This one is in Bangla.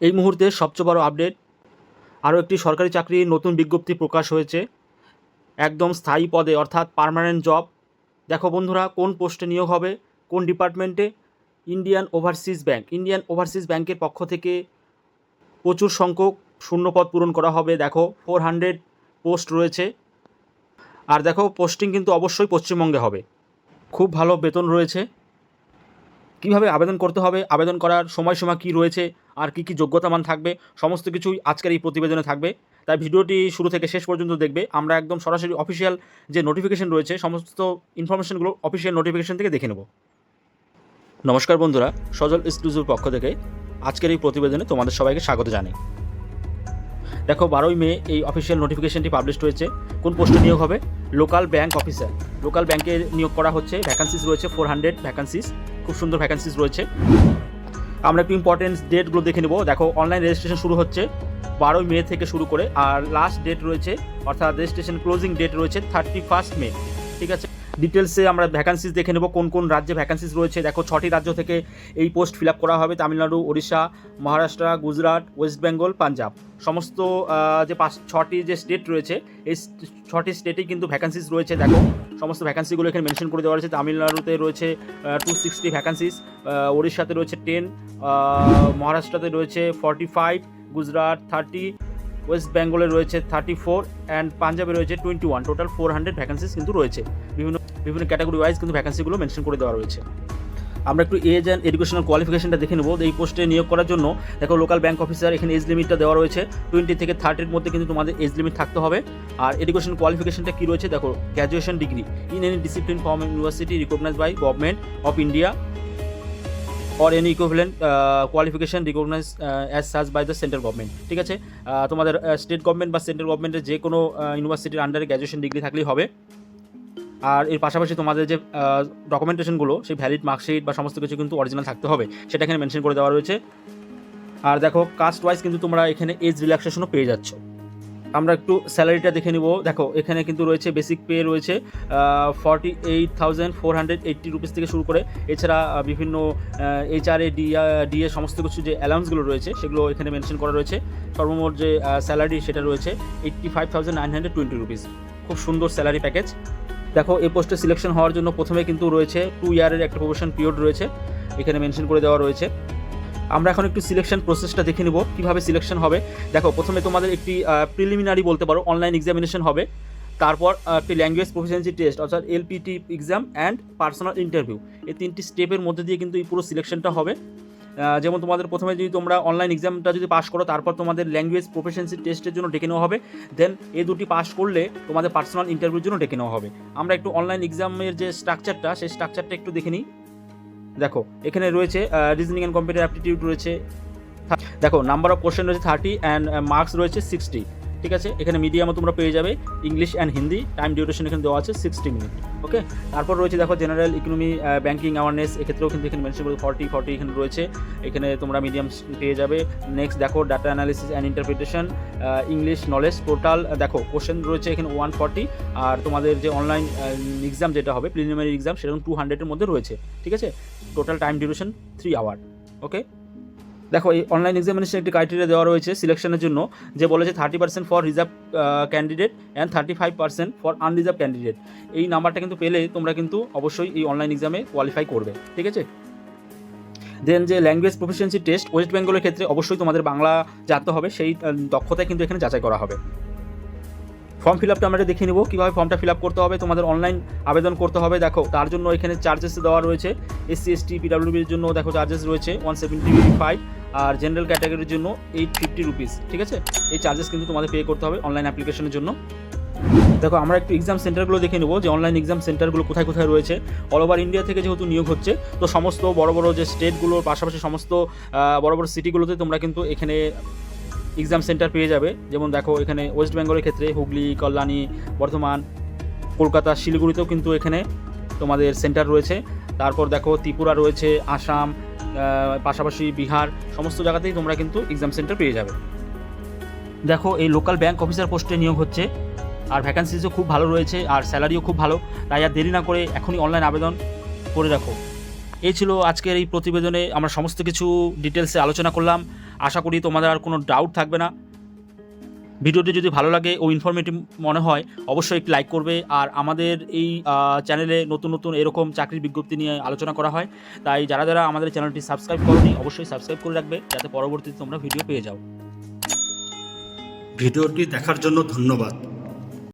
এই মুহূর্তে সবচেয়ে বড় আপডেট আরও একটি সরকারি চাকরির নতুন বিজ্ঞপ্তি প্রকাশ হয়েছে। একদম স্থায়ী পদে, অর্থাৎ পার্মানেন্ট জব দেখো বন্ধুরা, কোন পোস্টে নিয়োগ হবে, কোন ডিপার্টমেন্টে Indian Overseas Bank Indian Overseas ব্যাংকের পক্ষ থেকে প্রচুর সংখ্যক শূন্যপদ পূরণ করা হবে। দেখো ফোর হান্ড্রেড পোস্ট রয়েছে। আর দেখো পোস্টিং কিন্তু অবশ্যই পশ্চিমবঙ্গে হবে। খুব ভালো বেতন রয়েছে। কীভাবে আবেদন করতে হবে, আবেদন করার সময়সীমা কী রয়েছে আর কী কী যোগ্যতা মান থাকবে, সমস্ত কিছুই আজকের এই প্রতিবেদনে থাকবে। তাই ভিডিওটি শুরু থেকে শেষ পর্যন্ত দেখবে। আমরা একদম সরাসরি অফিসিয়াল যে নোটিফিকেশন রয়েছে, সমস্ত ইনফরমেশনগুলো অফিসিয়াল নোটিফিকেশন থেকে দেখে নেব। নমস্কার বন্ধুরা, সজল এক্সক্লুসিভ পক্ষ থেকে আজকের এই প্রতিবেদনে তোমাদের সবাইকে স্বাগত জানাই। দেখো, বারোই মে এই অফিসিয়াল নোটিফিকেশনটি পাবলিশ হয়েছে। কোন পোস্টে নিয়োগ হবে? লোকাল ব্যাংক অফিসার লোকাল ব্যাংকে নিয়োগ করা হচ্ছে। ভ্যাকান্সিস রয়েছে ফোর হান্ড্রেড ভ্যাকান্সিস খুব সুন্দর ভ্যাকান্সিস রয়েছে। আমরা একটু ইম্পর্টেন্ট ডেটগুলো দেখে নেব। দেখো অনলাইন রেজিস্ট্রেশন শুরু হচ্ছে বারোই মে থেকে শুরু করে, আর লাস্ট ডেট রয়েছে, অর্থাৎ রেজিস্ট্রেশন ক্লোজিং ডেট রয়েছে থার্টি ফার্স্ট মে, ঠিক আছে? ডিটেলসে আমরা ভ্যাকান্সিস দেখে নেব, কোন কোন রাজ্যে ভ্যাকান্সিস রয়েছে। দেখো, ছটি রাজ্য থেকে এই পোস্ট ফিল আপ করা হবে, তামিলনাড়ু, ওড়িশা, মহারাষ্ট্র, গুজরাট, ওয়েস্ট বেঙ্গল, পাঞ্জাব। সমস্ত যে পাঁচ, ছটি যে স্টেট রয়েছে, এই ছটি স্টেটেই কিন্তু ভ্যাকান্সিস রয়েছে। দেখো, সমস্ত ভ্যাকান্সিগুলো এখানে মেনশন করে দেওয়া রয়েছে তামিলনাড়ুতে রয়েছে টু সিক্সটি ভ্যাকান্সিস ওড়িশাতে রয়েছে টেন মহারাষ্ট্রতে রয়েছে forty five Gujarat thirty West বেঙ্গলে রয়েছে থার্টি ফোর অ্যান্ড পাঞ্জাবে রয়েছে twenty one total four hundred vacancies কিন্তু রয়েছে। বিভিন্ন বিভিন্ন ক্যাটাগরি ওয়াইজ কিন্তু ভ্যাকান্সিগুলো মেনশন করে দেওয়া রয়েছে। আমরা একটু এজ অ্যান্ড এডুকেশনাল কোয়ালিফিকেশনটা দেখে নেব। এই পোস্টে নিয়োগ করার জন্য দেখো লোকাল ব্যাংক অফিসার এখানে এজ লিমিটটা দেওয়া রয়েছে। টোয়েন্টি থেকে থার্টির মধ্যে কিন্তু তোমাদের এজ লিমিট থাকতে হবে। আর এডুকেশন কোয়ালিফিকেশনটা কী রয়েছে? দেখো graduation degree in any discipline form university recognise by government of India or any equivalent qualification recognise as such by the central government ঠিক আছে? তোমাদের স্টেট গভর্নমেন্ট বা সেন্ট্রাল গভর্নমেন্টের যে কোনো ইউনিভার্সিটির আন্ডারে গ্র্যাজুয়েশন ডিগ্রি থাকলেই হবে। আর এর পাশাপাশি তোমাদের যে ডকুমেন্টেশনগুলো সেই ভ্যালিড মার্কশিট বা সমস্ত কিছু কিন্তু অরিজিনাল থাকতে হবে। সেটা এখানে মেনশন করে দেওয়া রয়েছে। আর দেখো কাস্ট ওয়াইজ কিন্তু তোমরা এখানে এজ রিল্যাক্সেশনও পেয়ে যাচ্ছ। আমরা একটু স্যালারিটা দেখে নিব। দেখো, এখানে কিন্তু রয়েছে বেসিক পে রয়েছে forty eight thousand four hundred eighty rupees থেকে শুরু করে। এছাড়া বিভিন্ন এইচআরএ ডিএ ডিএ সমস্ত কিছু যে অ্যালাউন্সগুলো রয়েছে, সেগুলো এখানে মেনশন করা রয়েছে। সর্বমোট যে স্যালারি সেটা রয়েছে eighty five thousand nine hundred twenty rupees খুব সুন্দর স্যালারি প্যাকেজ দেখো, এই পোস্টে সিলেকশন হওয়ার জন্য প্রথমে কিন্তু রয়েছে টু ইয়ারের একটা প্রফেশন পিরিয়ড রয়েছে। এখানে মেনশন করে দেওয়া রয়েছে। আমরা এখন একটু সিলেকশন প্রসেসটা দেখে নিব, কীভাবে সিলেকশন হবে। দেখো, প্রথমে তোমাদের একটি প্রিলিমিনারি বলতে পারো অনলাইন এক্সামিনেশন হবে। তারপর একটি ল্যাঙ্গুয়েজ প্রফিসিয়েন্সি টেস্ট অর্থাৎ LPT exam and personal interview এই তিনটি স্টেপের মধ্যে দিয়ে কিন্তু এই পুরো সিলেকশনটা হবে। যেমন তোমাদের প্রথমে যদি তোমরা অনলাইন এক্সামটা যদি পাস করো, তারপর তোমাদের ল্যাঙ্গুয়েজ প্রফিসিয়েন্সি টেস্টের জন্য ডেকে নেওয়া হবে। দেন এই দুটি পাস করলে তোমাদের পার্সোনাল ইন্টারভিউর জন্য ডেকে নেওয়া হবে। আমরা একটু অনলাইন এক্সামের যে স্ট্রাকচারটা সেই স্ট্রাকচারটা একটু দেখে নিই। দেখো, এখানে রয়েছে রিজনিং অ্যান্ড কম্পিউটার অ্যাপটিটিউড রয়েছে। দেখো নাম্বার অফ কোশ্চেন রয়েছে থার্টি অ্যান্ড মার্কস রয়েছে সিক্সটি ঠিক আছে? এখানে মিডিয়ামও তোমরা পেয়ে যাবে। English and Hindi time duration এখানে দেওয়া আছে সিক্সটি মিনিট ওকে তারপর রয়েছে দেখো জেনারেল ইকোনমি ব্যাঙ্কিং অ্যাওয়ারনেস এক্ষেত্রেও কিন্তু এখানে মেনশন করে ফর্টি ফর্টি এখানে রয়েছে। এখানে তোমরা মিডিয়াম পেয়ে যাবে। নেক্সট দেখো data analysis and interpretation English knowledge total দেখো কোশ্চেন রয়েছে এখানে ওয়ান ফর্টি আর তোমাদের যে অনলাইন এক্সাম যেটা হবে প্রিলিমিনারি এক্সাম সেরকম টু হান্ড্রেডের মধ্যে রয়েছে, ঠিক আছে? Total time duration three hour okay দেখো, এই অনলাইন এক্সামিনেশন একটি ক্রাইটেরিয়া দেওয়া রয়েছে সিলেকশনের জন্য, যে বলেছে thirty percent for reserve candidate and thirty five percent for unreserve candidate এই নাম্বারটা কিন্তু পেলে তোমরা কিন্তু অবশ্যই এই অনলাইন এক্সামে কোয়ালিফাই করবে, ঠিক আছে? দেন যে ল্যাঙ্গুয়েজ প্রফিসিয়েন্সি টেস্ট ওয়েস্ট বেঙ্গলের ক্ষেত্রে অবশ্যই তোমাদের বাংলা জানতে হবে, সেই দক্ষতায় কিন্তু এখানে যাচাই করা হবে। ফর্ম ফিল আপটা আমরা দেখে নেব, কীভাবে ফর্মটা ফিল আপ করতে হবে, তোমাদের অনলাইন আবেদন করতে হবে, দেখো, তার জন্য এখানে চার্জেস দেওয়া রয়েছে এসসি এসটি পিডাব্লিউবির জন্য দেখো চার্জেস রয়েছে ওয়ান সেভেন্টি ফাইভ আর জেনারেল ক্যাটাগরির জন্য এইট ফিফটি রুপিস ঠিক আছে? এই চার্জেস কিন্তু তোমাদের পে করতে হবে অনলাইন অ্যাপ্লিকেশনের জন্য। দেখো, আমরা একটু এক্সাম সেন্টারগুলো দেখে নেব যে অনলাইন এক্সাম সেন্টারগুলো কোথায় কোথায় রয়েছে। অল ওভার ইন্ডিয়া থেকে যেহেতু নিয়োগ হচ্ছে, তো সমস্ত বড় বড় যে স্টেটগুলোর পাশাপাশি সমস্ত বড় বড় সিটিগুলোতে তোমরা কিন্তু এখানে এক্সাম সেন্টার পেয়ে যাবে। যেমন দেখো, এখানে ওয়েস্ট বেঙ্গলের ক্ষেত্রে হুগলি, কল্যাণী, বর্ধমান, কলকাতা, শিলিগুড়িতেও কিন্তু এখানে তোমাদের সেন্টার রয়েছে। তারপর দেখো, ত্রিপুরা রয়েছে, আসাম পাশাপাশি বিহার, সমস্ত জায়গাতেই তোমরা কিন্তু এক্সাম সেন্টার পেয়ে যাবে। দেখো, এই লোকাল ব্যাংক অফিসার পোস্টে নিয়োগ হচ্ছে, আর ভ্যাকান্সিজও খুব ভালো রয়েছে, আর স্যালারিও খুব ভালো। তাই আর দেরি না করে এখনই অনলাইন আবেদন করে রাখো এই ছিল আজকের এই প্রতিবেদনে, আমরা সমস্ত কিছু ডিটেলসে আলোচনা করলাম। আশা করি তোমাদের আর কোনো ডাউট থাকবে না। ভিডিওটি যদি ভালো লাগে ও ইনফরমেটিভ মনে হয়, অবশ্যই একটি লাইক করবে। আর আমাদের এই চ্যানেলে নতুন নতুন এরকম চাকরির বিজ্ঞপ্তি নিয়ে আলোচনা করা হয়। তাই যারা যারা আমাদের চ্যানেলটি সাবস্ক্রাইব করনি, অবশ্যই সাবস্ক্রাইব করে রাখবে, যাতে পরবর্তীতে তোমরা ভিডিও পেয়ে যাও। ভিডিওটি দেখার জন্য ধন্যবাদ।